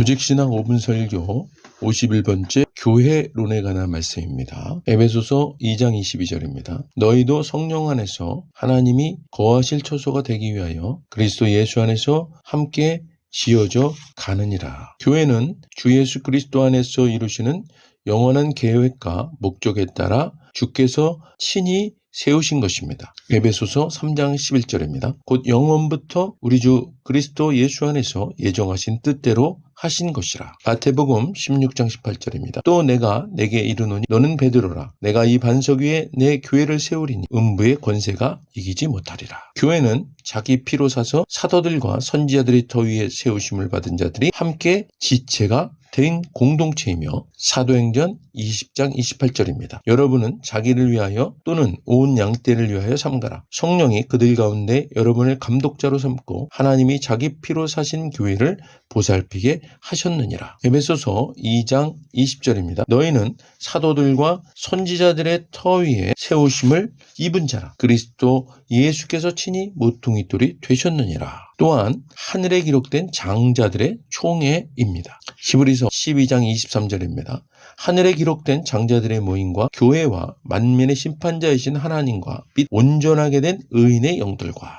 조직신앙 5분 설교 51번째 교회론에 관한 말씀입니다. 에베소서 2장 22절입니다. 너희도 성령 안에서 하나님이 거하실 처소가 되기 위하여 그리스도 예수 안에서 함께 지어져 가느니라. 교회는 주 예수 그리스도 안에서 이루시는 영원한 계획과 목적에 따라 주께서 친히 세우신 것입니다. 에베소서 3장 11절입니다. 곧 영원부터 우리 주 그리스도 예수 안에서 예정하신 뜻대로 하신 것이라. 마태복음 16장 18절입니다. 또 내가 내게 이르노니 너는 베드로라. 내가 이 반석 위에 내 교회를 세우리니 음부의 권세가 이기지 못하리라. 교회는 자기 피로 사서 사도들과 선지자들이 터 위에 세우심을 받은 자들이 함께 지체가 된 공동체이며 사도행전 20장 28절입니다. 여러분은 자기를 위하여 또는 온 양떼를 위하여 삼가라. 성령이 그들 가운데 여러분을 감독자로 삼고 하나님이 자기 피로 사신 교회를 보살피게 하셨느니라. 에베소서 2장 20절입니다. 너희는 사도들과 선지자들의 터 위에 세우심을 입은 자라. 그리스도 예수께서 친히 모퉁이 돌이 되셨느니라. 또한 하늘에 기록된 장자들의 총회입니다. 히브리서 12장 23절입니다. 하늘에 기록된 장자들의 모임과 교회와 만민의 심판자이신 하나님과 및 온전하게 된 의인의 영들과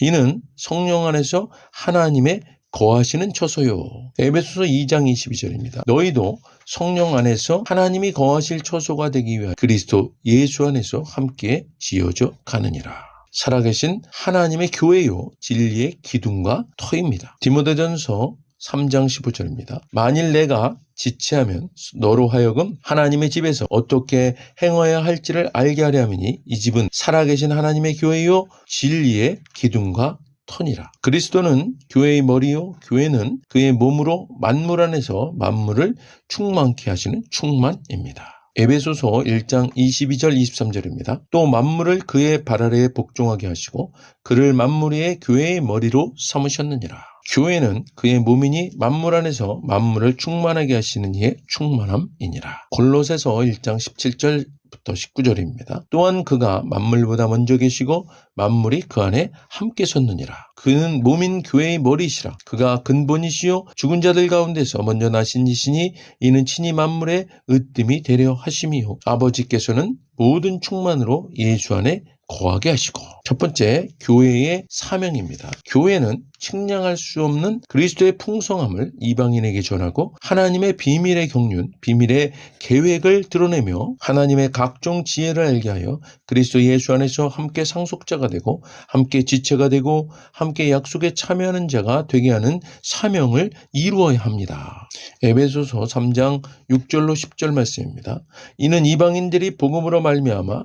이는 성령 안에서 하나님의 거하시는 처소요. 에베소서 2장 22절입니다. 너희도 성령 안에서 하나님이 거하실 처소가 되기 위하여 그리스도 예수 안에서 함께 지어져 가느니라. 살아계신 하나님의 교회요 진리의 기둥과 터입니다. 디모데전서 3장 15절입니다. 만일 내가 지체하면 너로 하여금 하나님의 집에서 어떻게 행하여야 할지를 알게 하려 함이니 이 집은 살아계신 하나님의 교회요 진리의 기둥과 터니라. 그리스도는 교회의 머리요 교회는 그의 몸으로 만물 안에서 만물을 충만케 하시는 충만입니다. 에베소서 1장 22절 23절입니다. 또 만물을 그의 발 아래에 복종하게 하시고 그를 만물 위에 교회의 머리로 삼으셨느니라. 교회는 그의 몸이니 만물 안에서 만물을 충만하게 하시는 이의 충만함이니라. 골로새서 1장 17절 부터 19절입니다. 또한 그가 만물보다 먼저 계시고 만물이 그 안에 함께 섰느니라. 그는 몸인 교회의 머리시라. 그가 근본이시요 죽은 자들 가운데서 먼저 나신 이시니 이는 친히 만물의 으뜸이 되려 하심이요. 아버지께서는 모든 충만으로 예수 안에 거하게 하시고 첫 번째 교회의 사명입니다. 교회는 측량할 수 없는 그리스도의 풍성함을 이방인에게 전하고 하나님의 비밀의 경륜, 비밀의 계획을 드러내며 하나님의 각종 지혜를 알게 하여 그리스도 예수 안에서 함께 상속자가 되고 함께 지체가 되고 함께 약속에 참여하는 자가 되게 하는 사명을 이루어야 합니다. 에베소서 3장 6절로 10절 말씀입니다. 이는 이방인들이 복음으로 말미암아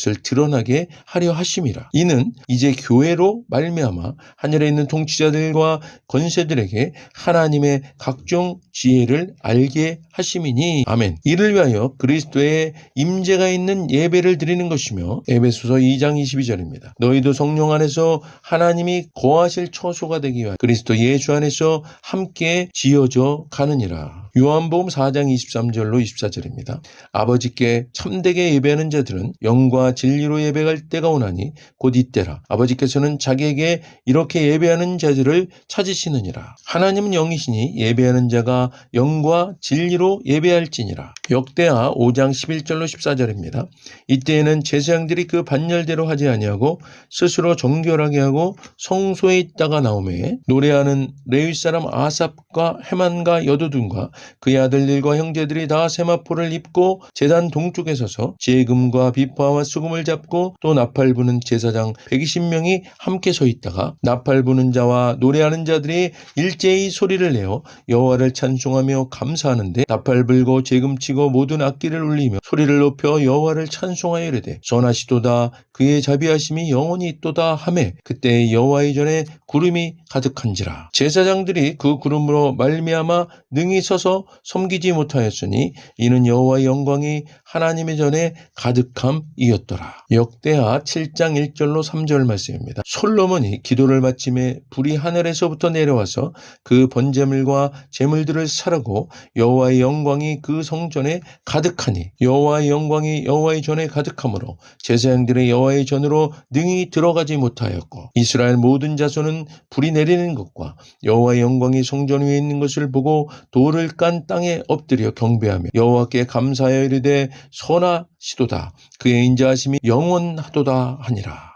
드러나게 하려 하심이라. 이는 이제 교회로 말미암아 하늘에 있는 통치자들과 권세들에게 하나님의 각종 지혜를 알게 하심이니 아멘. 이를 위하여 그리스도의 임재가 있는 예배를 드리는 것이며 에베소서 2장 22절입니다. 너희도 성령 안에서 하나님이 거하실 처소가 되기 위하여 그리스도 예수 안에서 함께 지어져 가느니라. 요한복음 4장 23절로 24절입니다. 아버지께 참되게 예배하는 자들은 영과 진리로 예배할 때가 오나니 곧 이때라. 아버지께서는 자기에게 이렇게 예배하는 자들을 찾으시느니라. 하나님은 영이시니 예배하는 자가 영과 진리로 예배할지니라. 역대하 5장 11절로 14절입니다. 이때에는 제사장들이 그 반열대로 하지 아니하고 스스로 정결하게 하고 성소에 있다가 나오매 노래하는 레위 사람 아삽과 헤만과 여두둔과 그의 아들들과 형제들이 다 세마포를 입고 제단 동쪽에 서서 제금과 비파와 수금을 잡고 또 나팔 부는 제사장 120명이 함께 서 있다가 나팔 부는 자와 노래하는 자들이 일제히 소리를 내어 여호와를 찬송하며 감사하는데 나팔 불고 재금치고 모든 악기를 울리며 소리를 높여 여호와를 찬송하여 이르되 선하시도다. 그의 자비하심이 영원히 있도다 하매 그때 여호와의 전에 구름이 가득한지라. 제사장들이 그 구름으로 말미암아 능히 서서 섬기지 못하였으니 이는 여호와의 영광이 하나님의 전에 가득함이었 더라. 역대하 7장 1절로 3절 말씀입니다. 솔로몬이 기도를 마침에 불이 하늘에서부터 내려와서 그 번제물과 제물들을 사르고 여호와의 영광이 그 성전에 가득하니 여호와의 영광이 여호와의 전에 가득하므로 제사장들의 여호와의 전으로 능히 들어가지 못하였고 이스라엘 모든 자손은 불이 내리는 것과 여호와의 영광이 성전 위에 있는 것을 보고 돌을 깐 땅에 엎드려 경배하며 여호와께 감사하여 이르되 선하 시도다 그의 인자하심이 영원하도다 하니라.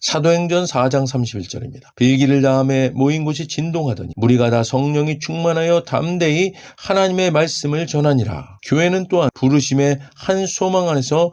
사도행전 4장 31절입니다. 비기를 다음에 모인 곳이 진동하더니 무리가 다 성령이 충만하여 담대히 하나님의 말씀을 전하니라. 교회는 또한 부르심의 한 소망 안에서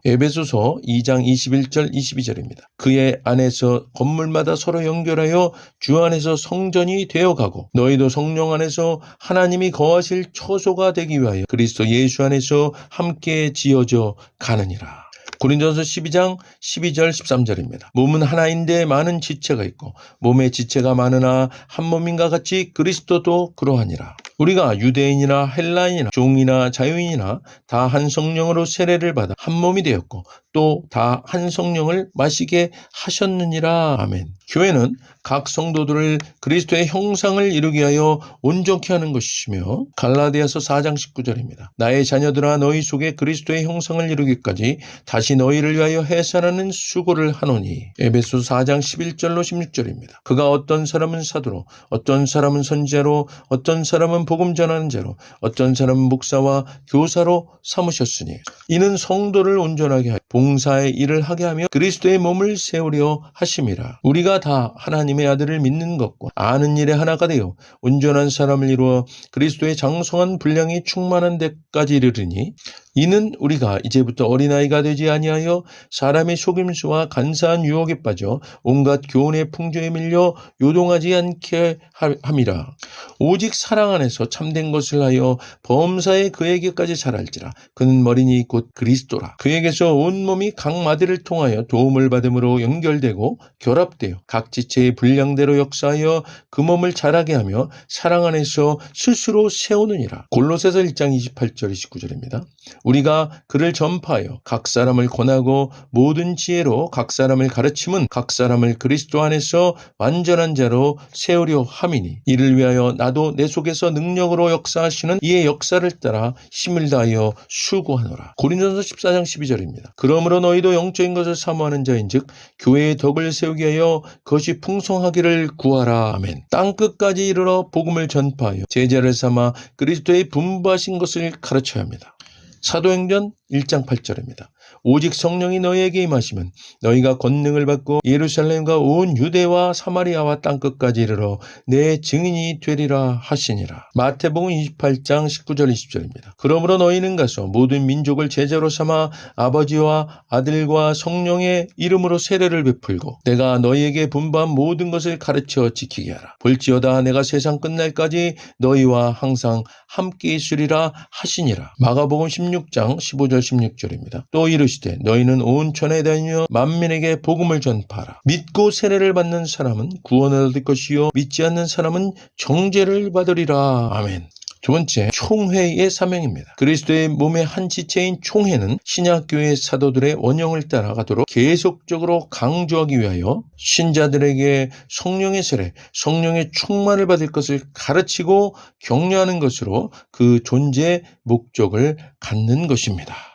에베소서 2장 21절 22절입니다. 그의 안에서 건물마다 서로 연결하여 주 안에서 성전이 되어가고 너희도 성령 안에서 하나님이 거하실 처소가 되기 위하여 그리스도 예수 안에서 함께 지어져 가느니라. 고린전서 12장 12절 13절입니다. 몸은 하나인데 많은 지체가 있고 몸의 지체가 많으나 한 몸인가 같이 그리스도도 그러하니라. 우리가 유대인이나 헬라인이나 종이나 자유인이나 다 한 성령으로 세례를 받아 한 몸이 되었고 또 다 한 성령을 마시게 하셨느니라. 아멘. 교회는 각 성도들을 그리스도의 형상을 이루기 위하여 온전케 하는 것이며 갈라디아서 4장 19절입니다. 나의 자녀들아 너희 속에 그리스도의 형상을 이루기까지 다시 너희를 위하여 해산하는 수고를 하노니 에베소 4장 11절로 16절입니다. 그가 어떤 사람은 사도로 어떤 사람은 선지자로 어떤 사람은 복음 전하는 자로 어떤 사람은 목사와 교사로 삼으셨으니 이는 성도를 온전하게 하여 봉사의 일을 하게 하며 그리스도의 몸을 세우려 하심이라. 우리가 다 하나님의 아들을 믿는 것과 아는 일에 하나가 되어 온전한 사람을 이루어 그리스도의 장성한 분량이 충만한 데까지 이르르니 이는 우리가 이제부터 어린아이가 되지 아니하여 사람의 속임수와 간사한 유혹에 빠져 온갖 교훈의 풍조에 밀려 요동하지 않게 하- 함이라. 오직 사랑 안에서 참된 것을 하여 범사에 그에게까지 자랄지라. 그는 머리니 곧 그리스도라. 그에게서 온 몸이 각 마디를 통하여 도움을 받음으로 연결되고 결합되어 각 지체의 분량대로 역사하여 그 몸을 자라게 하며 사랑 안에서 스스로 세우느니라. 골로새서 1장 28절 29절입니다. 우리가 그를 전파하여 각 사람을 권하고 모든 지혜로 각 사람을 가르침은 각 사람을 그리스도 안에서 완전한 자로 세우려 함이니 이를 위하여 나도 내 속에서 능력으로 역사하시는 이의 역사를 따라 힘을 다하여 수고하노라. 고린도서 14장 12절입니다. 그러므로 너희도 영적인 것을 사모하는 자인즉 교회의 덕을 세우기 위하여 그것이 풍성하기를 구하라. 아멘. 땅 끝까지 이르러 복음을 전파하여 제자를 삼아 그리스도의 분부하신 것을 가르쳐야 합니다. 사도행전 1장 8절입니다. 오직 성령이 너희에게 임하시면 너희가 권능을 받고 예루살렘과 온 유대와 사마리아와 땅끝까지 이르러 내 증인이 되리라 하시니라. 마태복음 28장 19절 20절입니다. 그러므로 너희는 가서 모든 민족을 제자로 삼아 아버지와 아들과 성령의 이름으로 세례를 베풀고 내가 너희에게 분부한 모든 것을 가르쳐 지키게 하라. 볼지어다 내가 세상 끝날까지 너희와 항상 함께 있으리라 하시니라. 마가복음 16장 15절 16절입니다. 또 이르시되 너희는 온 천에 다니며 만민에게 복음을 전파하라. 믿고 세례를 받는 사람은 구원을 얻을 것이요 믿지 않는 사람은 정죄를 받으리라. 아멘. 두 번째, 총회의 사명입니다. 그리스도의 몸의 한 지체인 총회는 신약교회 사도들의 원형을 따라가도록 계속적으로 강조하기 위하여 신자들에게 성령의 세례, 성령의 충만을 받을 것을 가르치고 격려하는 것으로 그 존재의 목적을 갖는 것입니다.